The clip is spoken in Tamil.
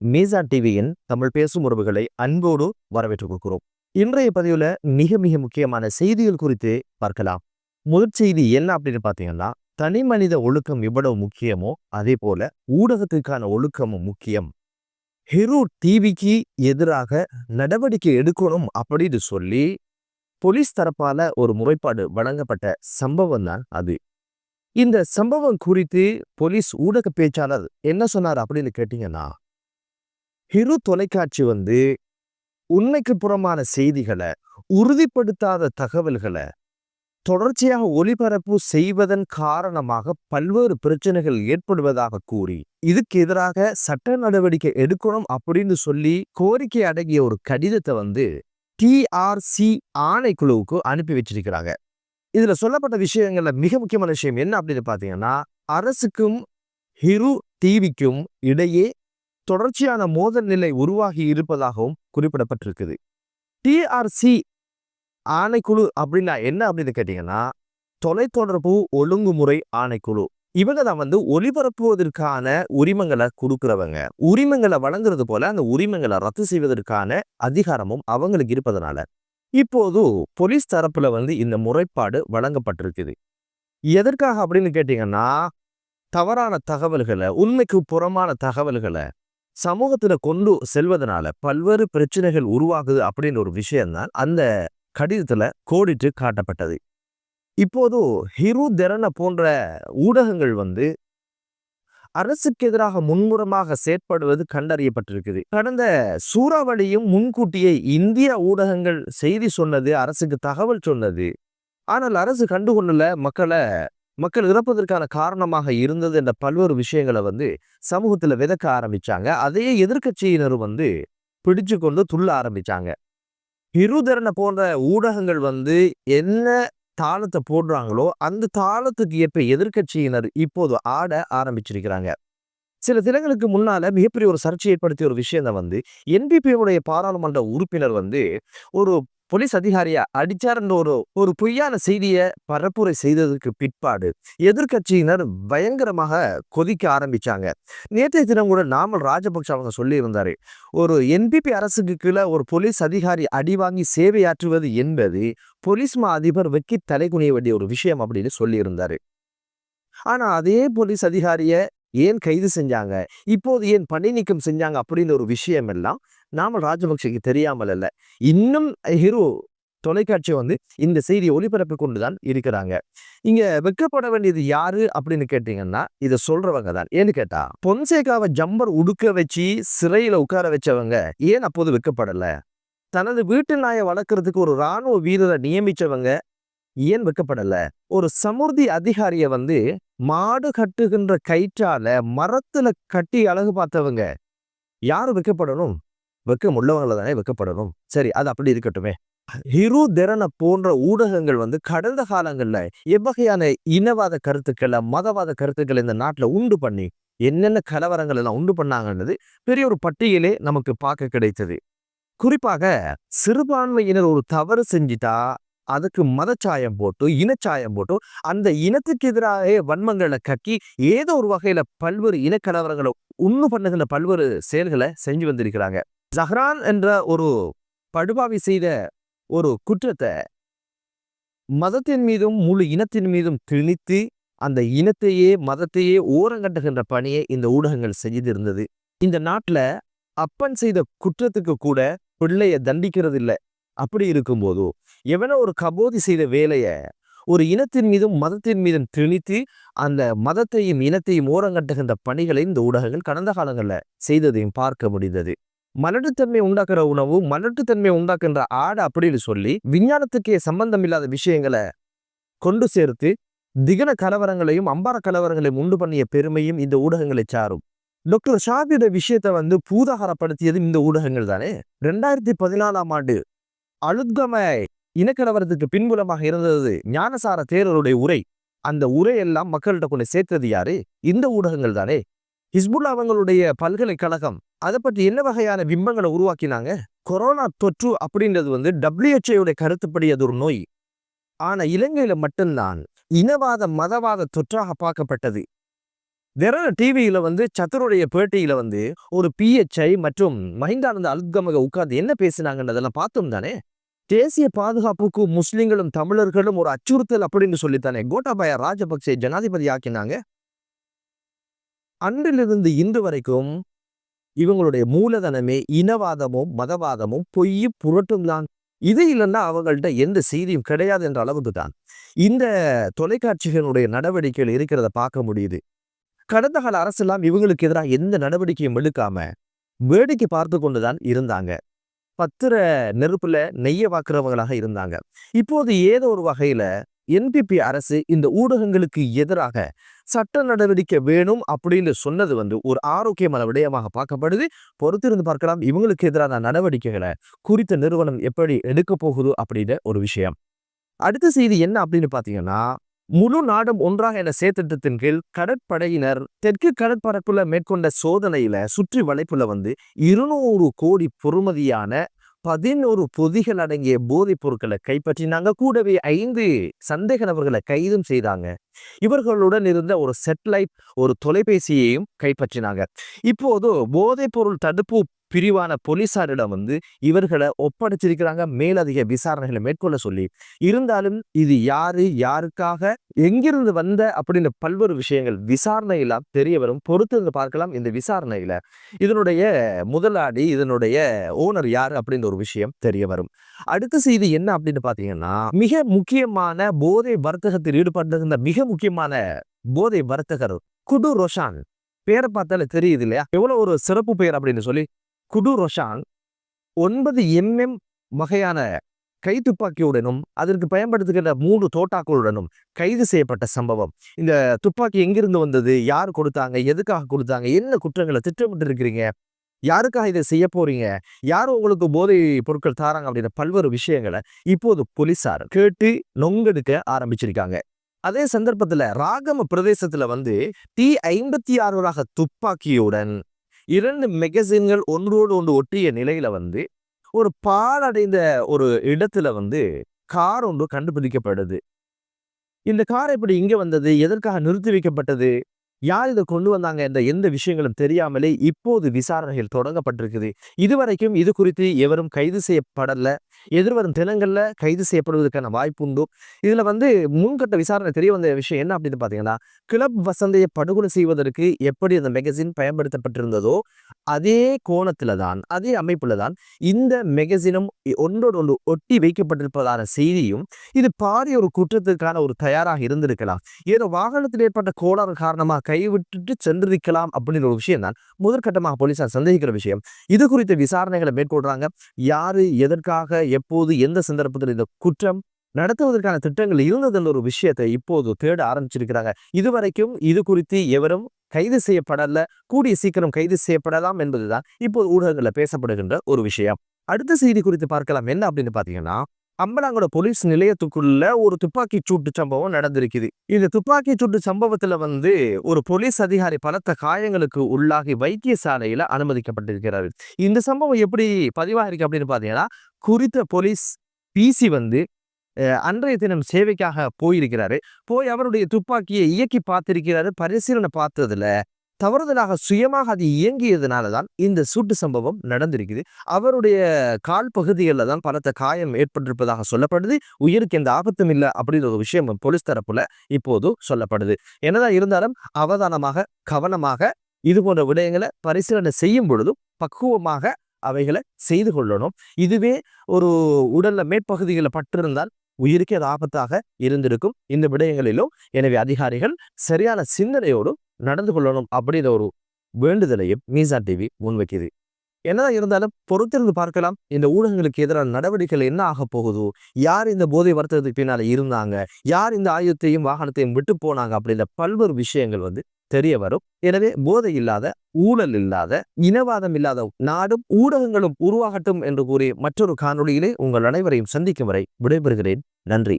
மீசா டிவியின் தமிழ் பேசும் உறவுகளை அன்போடு வரவேற்றுக் கொள்கிறோம் இன்றைய பதிவுல மிக மிக முக்கியமான செய்திகள் குறித்து பார்க்கலாம். முதற் செய்தி என்ன அப்படின்னு பார்த்தீங்கன்னா தனி மனித ஒழுக்கம் எவ்வளவு முக்கியமோ அதே போல ஊடகத்துக்கான ஒழுக்கமும் முக்கியம். ஹெரூ டிவிக்கு எதிராக நடவடிக்கை எடுக்கணும் அப்படின்னு சொல்லி போலீஸ் தரப்பால ஒரு முறைப்பாடு வழங்கப்பட்ட சம்பவம் தான் அது. இந்த சம்பவம் குறித்து போலீஸ் ஊடக பேச்சாளர் என்ன சொன்னார் அப்படின்னு கேட்டீங்கன்னா ஹிரு தொலைக்காட்சி வந்து உண்மைக்கு புறமான செய்திகளை உறுதிப்படுத்தாத தகவல்களை தொடர்ச்சியாக ஒளிபரப்பு செய்வதன் காரணமாக பல்வேறு பிரச்சனைகள் ஏற்படுவதாக கூறி இதுக்கு எதிராக சட்ட நடவடிக்கை எடுக்கணும் அப்படின்னு சொல்லி கோரிக்கை அடங்கிய ஒரு கடிதத்தை வந்து டிஆர்சி ஆணைக்குழுவுக்கு அனுப்பி வச்சிருக்கிறாங்க. இதுல சொல்லப்பட்ட விஷயங்கள்ல மிக முக்கியமான விஷயம் என்ன அப்படின்னு பாத்தீங்கன்னா அரசுக்கும் ஹிரு டிவிக்கும் இடையே தொடர்ச்சியான மோதல் நிலை உருவாகி இருப்பதாகவும் குறிப்பிடப்பட்டிருக்குது. டிஆர்சி ஆணைக்குழு அப்படின்னா என்ன அப்படின்னு கேட்டீங்கன்னா தொலைத்தொடர்பு ஒழுங்குமுறை ஆணைக்குழு. இவங்க தான் வந்து ஒளிபரப்புவதற்கான உரிமங்களை கொடுக்குறவங்க. உரிமங்களை வழங்குறது போல அந்த உரிமங்களை ரத்து செய்வதற்கான அதிகாரமும் அவங்களுக்கு இருப்பதனால. இப்போது போலீஸ் தரப்புல வந்து இந்த முறைப்பாடு வழங்கப்பட்டிருக்குது. எதற்காக அப்படின்னு கேட்டீங்கன்னா தவறான தகவல்களை உண்மைக்கு புறமான தகவல்களை சமூகத்துல கொண்டு செல்வதனால பல்வேறு பிரச்சனைகள் உருவாகுது அப்படின்னு ஒரு விஷயம்தான் அந்த கடிதத்துல கோடிட்டு காட்டப்பட்டது. இப்போது ஹிரு தெரன போன்ற ஊடகங்கள் வந்து அரசுக்கு எதிராக முன்முறமாக செயற்படுவது கண்டறியப்பட்டிருக்குது. கடந்த சூறாவளியும் முன்கூட்டியே இந்திய ஊடகங்கள் செய்தி சொன்னது அரசுக்கு தகவல் சொன்னது. ஆனால் அரசு கண்டுகொள்ளல மக்களை மக்கள் இறப்பதற்கான காரணமாக இருந்தது என்ற பல்வேறு விஷயங்களை வந்து சமூகத்தில் விதக்க ஆரம்பிச்சாங்க. அதையே எதிர்க்கட்சியினர் வந்து பிடிச்சு கொண்டு துள்ள ஆரம்பிச்சாங்க. இருதரனை போன்ற ஊடகங்கள் வந்து என்ன தாளத்தை போடுறாங்களோ அந்த தாளத்துக்கு ஏற்ப எதிர்க்கட்சியினர் இப்போது ஆட ஆரம்பிச்சிருக்கிறாங்க. சில தினங்களுக்கு முன்னால மிகப்பெரிய ஒரு சர்ச்சை ஏற்படுத்திய ஒரு விஷயம் தான் வந்து என்பிபியுடைய பாராளுமன்ற உறுப்பினர் வந்து ஒரு போலீஸ் அதிகாரியா அடிச்சார்ன்ற ஒரு ஒரு பொய்யான செய்தியை பரப்புரை செய்ததற்கு பிற்பாடு எதிர்க்கட்சியினர் பயங்கரமாக கொதிக்க ஆரம்பிச்சாங்க. நேற்றைய தினம் கூட நாமல் ராஜபக்ஷ அவங்க சொல்லியிருந்தாரு ஒரு என்பிபி அரசுக்கு கீழே ஒரு போலீஸ் அதிகாரி அடி வாங்கி சேவையாற்றுவது என்பது போலீஸ் மா அதிபர் வெக்கி தலை குனிய வேண்டிய ஒரு விஷயம் அப்படின்னு சொல்லியிருந்தாரு. ஆனா அதே போலீஸ் அதிகாரிய ஏன் கைது செஞ்சாங்க? இப்போது ஏன் பணி நீக்கம் செஞ்சாங்க? அப்படின்னு ஒரு விஷயம் எல்லாம் நாம ராஜபக்சேக்கு தெரியாமல் இல்லை இன்னும் ஹீரோ தொலைக்காட்சி வந்து இந்த செய்தியை ஒளிபரப்பு கொண்டுதான் இருக்கிறாங்க. இங்க வெக்கப்பட வேண்டியது யாரு அப்படின்னு கேட்டீங்கன்னா இதை சொல்றவங்க தான். ஏன்னு கேட்டா பொன்சேகாவை ஜம்பர் உடுக்க வச்சு சிறையில உட்கார வச்சவங்க ஏன் அப்போது வெக்கப்படலை? தனது வீட்டு நாயை வளர்க்கறதுக்கு ஒரு ராணுவ வீரரை நியமிச்சவங்க ஏன் வெக்கப்படல ஒரு சமுர்தி அதிகாரிய வந்து மாடு கட்டுகின்ற கயிற்றால மரத்துல கட்டி அழகு பார்த்தவங்க. யாரு வெக்கப்படணும்? வெக்கம் உள்ளவங்களை தானே வெக்கப்படணும். சரி அது அப்படி இருக்கட்டுமே. ஹிரு திறனை போன்ற ஊடகங்கள் வந்து கடந்த காலங்கள்ல எவ்வகையான இனவாத கருத்துக்களை மதவாத கருத்துக்களை இந்த நாட்டுல உண்டு பண்ணி என்னென்ன கலவரங்கள் எல்லாம் உண்டு பண்ணாங்கன்றது பெரிய ஒரு பட்டியலே நமக்கு பார்க்க கிடைத்தது. குறிப்பாக சிறுபான்மையினர் ஒரு தவறு செஞ்சிட்டா அதுக்கு மதச்சாயம் போட்டு இனச்சாயம் போட்டு அந்த இனத்துக்கு எதிராக வன்மங்களை கக்கி ஏதோ ஒரு வகையில பல்வேறு இனக்கலவரங்களை உண்ணு பண்ணுகின்ற பல்வேறு செயல்களை செஞ்சு வந்திருக்கிறாங்க. ஜஹ்ரான் என்ற ஒரு படுபாவி செய்த ஒரு குற்றத்தை மதத்தின் மீதும் முழு இனத்தின் மீதும் திணித்து அந்த இனத்தையே மதத்தையே ஓரங்கட்டுகின்ற பணியை இந்த ஊடகங்கள் செய்திருந்தது இந்த நாட்டுல அப்பன் செய்த குற்றத்துக்கு கூட பிள்ளைய தண்டிக்கிறது இல்லை அப்படி இருக்கும்போது எவனோ ஒரு கபோதி செய்த வேலைய ஒரு இனத்தின் மீதும் மதத்தின் மீதும் திணித்து அந்த மதத்தையும் இனத்தையும் ஓரங்கட்டுகின்ற பணிகளை இந்த ஊடகங்கள் கடந்த காலங்களில் செய்ததையும் பார்க்க முடிந்தது. மலட்டுத்தன்மை உண்டாக்குற உணவு மலட்டுத்தன்மை உண்டாக்குன்ற ஆடை அப்படின்னு சொல்லி விஞ்ஞானத்துக்கே சம்பந்தம் இல்லாத விஷயங்களை கொண்டு சேர்த்து திகன கலவரங்களையும் அம்பார கலவரங்களையும் உண்டு பண்ணிய பெருமையும் இந்த ஊடகங்களை சாரும். டாக்டர் ஷாபியோட விஷயத்தை வந்து பூதாகாரப்படுத்தியதும் இந்த ஊடகங்கள் தானே? ரெண்டாயிரத்தி பதினாலாம் ஆண்டு அழுத்தமை. இனக்கலவரத்துக்கு பின்புலமாக இருந்தது ஞானசார தேரருடைய உரை. அந்த உரையெல்லாம் மக்கள்கிட்ட கொண்டு சேர்த்தது யாரு? இந்த ஊடகங்கள் தானே. ஹிஸ்புல்லா அவங்களுடைய பல்கலைக்கழகம். அதை பற்றி என்ன வகையான பிம்பங்களை உருவாக்கினாங்க? கொரோனா தொற்று அப்படின்றது வந்து டபிள்யூஹெச்ஐயோட கருத்துப்படி அது ஒரு நோய். ஆனா இலங்கையில மட்டும்தான் இனவாத மதவாத தொற்றாக பார்க்கப்பட்டது. திறன டிவியில வந்து சத்துருடைய பேட்டியில வந்து ஒரு பிஎச்ஐ மற்றும் மஹிந்தானந்த அல்கமக உட்கார்ந்து என்ன பேசினாங்கன்றதெல்லாம் பார்த்தோம் தானே? தேசிய பாதுகாப்புக்கு முஸ்லிம்களும் தமிழர்களும் ஒரு அச்சுறுத்தல் அப்படின்னு சொல்லித்தானே? கோட்டாபாய ராஜபக்சே ஜனாதிபதி ஆக்கினாங்க. அன்றிலிருந்து இன்று வரைக்கும் இவங்களுடைய மூலதனமே இனவாதமும் மதவாதமும் பொய் புரட்டும் தான். இது இல்லைன்னா அவங்கள்ட்ட எந்த செய்தியும் கிடையாது என்ற அளவுக்கு தான். இந்த தொலைக்காட்சிகளுடைய நடவடிக்கைகள் இருக்கிறத பார்க்க முடியுது. கடந்த கால அரசெல்லாம் இவங்களுக்கு எதிராக எந்த நடவடிக்கையும் எடுக்காம வேடிக்கை பார்த்து கொண்டுதான் இருந்தாங்க. பத்திர நெருப்புல நெய்ய வாக்குறவங்களாக இருந்தாங்க. இப்போது ஏதோ ஒரு வகையில என்பிபி அரசு இந்த ஊடகங்களுக்கு எதிராக சட்ட நடவடிக்கை வேணும் அப்படின்னு சொன்னது வந்து ஒரு ஆரோக்கியமான விடயமாக பார்க்கப்படுது. பொறுத்திருந்து பார்க்கலாம். இவங்களுக்கு எதிரான நடவடிக்கைகளை குறித்த நிறுவனம் எப்படி எடுக்க போகுது அப்படின்னு ஒரு விஷயம். அடுத்த செய்தி என்ன அப்படின்னு பார்த்தீங்கன்னா முழு நாடும் ஒன்றாக என சேர்த்திட்டத்தின் கீழ் கடற்படையினர் தெற்கு கடற்பரப்புல மேற்கொண்ட சோதனையில சுற்றி வளைப்புல வந்து இருநூறு கோடி பொறுமதியான பதினோரு பொதிகள் அடங்கிய போதைப் பொருட்களை கைப்பற்றினாங்க. கூடவே ஐந்து சந்தேக நபர்களை கைதும் செய்தாங்க. இவர்களுடன் இருந்த ஒரு செட்டலைட் ஒரு தொலைபேசியையும் கைப்பற்றினாங்க. இப்போது போதைப் பொருள் தடுப்பு பிரிவான போலீசாரிடம் வந்து இவர்களை ஒப்படைச்சிருக்கிறாங்க. மேலதிக விசாரணைகளை மேற்கொள்ள சொல்லி இருந்தாலும் இது யாரு யாருக்காக எங்கிருந்து வந்த? அப்படின்னு பல்வேறு விஷயங்கள் விசாரணையில தெரிய வரும் பொறுத்து பார்க்கலாம் இந்த விசாரணையில. இதனுடைய முதலாளி இதனுடைய ஓனர் யாரு அப்படின்ற ஒரு விஷயம் தெரிய வரும் அடுத்த செய்தி என்ன அப்படின்னு பாத்தீங்கன்னா மிக முக்கியமான போதை வர்த்தகத்தில் ஈடுபட்டிருந்த மிக முக்கியமான போதை வர்த்தகர் குடு ரோஷான். பேரை பார்த்தாலே தெரியுது இல்லையா? எவ்வளவு ஒரு சிறப்பு பெயர் அப்படின்னு சொல்லி குடு ரொஷான் ஒன்பது எம்எம் வகையான கை துப்பாக்கியுடனும் அதற்கு பயன்படுத்துகின்ற மூன்று தோட்டாக்களுடனும் கைது செய்யப்பட்ட சம்பவம். இந்த துப்பாக்கி எங்கிருந்து வந்தது? யார் கொடுத்தாங்க? எதுக்காக கொடுத்தாங்க? என்ன குற்றங்களை திட்டமிட்டு இருக்கிறீங்க யாருக்காக இதை செய்ய போறீங்க? யார் உங்களுக்கு போதை பொருட்கள் தாராங்க? அப்படின்ற பல்வேறு விஷயங்களை இப்போது போலீசார் கேட்டு நொங்கெடுக்க ஆரம்பிச்சிருக்காங்க. அதே சந்தர்ப்பத்துல ராகம பிரதேசத்துல வந்து டி ஐம்பத்தி ஆறு ரக துப்பாக்கியுடன் இரண்டு மெகசின்கள் ஒன்றோடு ஒன்று ஒட்டிய நிலையில வந்து ஒரு பாலடைந்த ஒரு இடத்துல வந்து கார் ஒன்று கண்டுபிடிக்கப்படுது. இந்த கார் எப்படி இங்க வந்தது? எதற்காக நிறுத்தி வைக்கப்பட்டது? யார் இதை கொண்டு வந்தாங்க என்ற எந்த விஷயங்களும் தெரியாமலே இப்போது விசாரணைகள் தொடங்கப்பட்டிருக்குது. இதுவரைக்கும் இது குறித்து எவரும் கைது செய்யப்படல. எதிர்வரும் தினங்களில் கைது செய்யப்படுவதற்கான வாய்ப்பு உண்டு. இதில் வந்து முன்கட்ட விசாரணை தெரிய வந்த விஷயம் என்ன அப்படின்னு பார்த்தீங்கன்னா கிளப் வசந்தையை படுகொலை செய்வதற்கு எப்படி அந்த மெகசின் பயன்படுத்தப்பட்டிருந்ததோ அதே கோணத்தில் தான் அதே அமைப்பில் தான் இந்த மெகசினும் ஒன்றோடு ஒன்று ஒட்டி வைக்கப்பட்டிருப்பதான செய்தியும் இது பாரிய ஒரு குற்றத்திற்கான ஒரு தயாராக இருந்திருக்கலாம். ஏதோ வாகனத்தில் ஏற்பட்ட கோளாறு காரணமாக கைவிட்டுட்டு சென்றிருக்கலாம் அப்படின்ற ஒரு விஷயம் தான். முதற்கட்டமாக போலீசார் சந்தேகிக்கிற விஷயம். இது குறித்த விசாரணைகளை மேற்கொள்றாங்க. யாரு எதற்காக எப்போது எந்த சந்தர்ப்பத்தில் இந்த குற்றம் நடத்துவதற்கான திட்டங்கள் இருந்ததுன்ற ஒரு விஷயத்தை இப்போது தேட ஆரம்பிச்சிருக்கிறாங்க. இதுவரைக்கும் இது குறித்து எவரும் கைது செய்யப்படல. கூடிய சீக்கிரம் கைது செய்யப்படலாம் என்பதுதான் இப்போது ஊடகங்களில் பேசப்படுகின்ற ஒரு விஷயம். அடுத்த செய்தி குறித்து பார்க்கலாம். என்ன அப்படின்னு பார்த்தீங்கன்னா அம்பலாங்கோட போலீஸ் நிலையத்துக்குள்ள ஒரு துப்பாக்கி சூட்டு சம்பவம் நடந்திருக்குது. இந்த துப்பாக்கி சூட்டு சம்பவத்துல வந்து ஒரு போலீஸ் அதிகாரி பலத்த காயங்களுக்கு உள்ளாகி வைத்தியசாலையில அனுமதிக்கப்பட்டிருக்கிறாரு. இந்த சம்பவம் எப்படி பதிவாகிருக்கு அப்படின்னு பாத்தீங்கன்னா குறித்த போலீஸ் பிசி வந்து அன்றைய தினம் சேவைக்காக போயிருக்கிறாரு. போய் அவருடைய துப்பாக்கியை இயக்கி பார்த்திருக்கிறாரு. பரிசீலனை பார்த்ததுல தவறுதலாக சுயமாக அது இயங்கியதுனால தான் இந்த சூட்டு சம்பவம் நடந்திருக்குது. அவருடைய கால் பகுதிகளில் தான் பலத்த காயம் ஏற்பட்டிருப்பதாக சொல்லப்படுது. உயிருக்கு எந்த ஆபத்தும் இல்லை அப்படின்ற ஒரு விஷயம் போலீஸ் தரப்புல இப்போது சொல்லப்படுது. என்னதான் இருந்தாலும் அவதானமாக கவனமாக இது போன்ற விடயங்களை பரிசீலனை செய்யும் பொழுதும் பக்குவமாக அவைகளை செய்து கொள்ளணும். இதுவே ஒரு உடல்ல மேற்பகுதிகளை பட்டிருந்தால் உயிருக்கே ஆபத்தாக இருந்திருக்கும். இந்த விடயங்களிலும் எனவே அதிகாரிகள் சரியான சிந்தனையோடு நடந்து கொள்ளணும் அப்படின்ற ஒரு வேண்டுதலையும் மீசா டிவி முன்வைக்குது. என்னதான் இருந்தாலும் பொறுத்திருந்து பார்க்கலாம். இந்த ஊடகங்களுக்கு எதிரான நடவடிக்கைகள் என்ன ஆக போகுதோ? யார் இந்த போதை வர்த்தகத்துக்கு பின்னால இருந்தாங்க? யார் இந்த ஆயுதத்தையும் வாகனத்தையும் விட்டு போனாங்க? அப்படின்ற பல்வேறு விஷயங்கள் வந்து தெரிய வரும். எனவே போதை இல்லாத ஊழல் இல்லாத இனவாதம் இல்லாத நாடும் ஊடகங்களும் உருவாகட்டும் என்று கூறி மற்றொரு காணொளியிலே உங்கள் அனைவரையும் சந்திக்கும் வரை விடைபெறுகிறேன். நன்றி.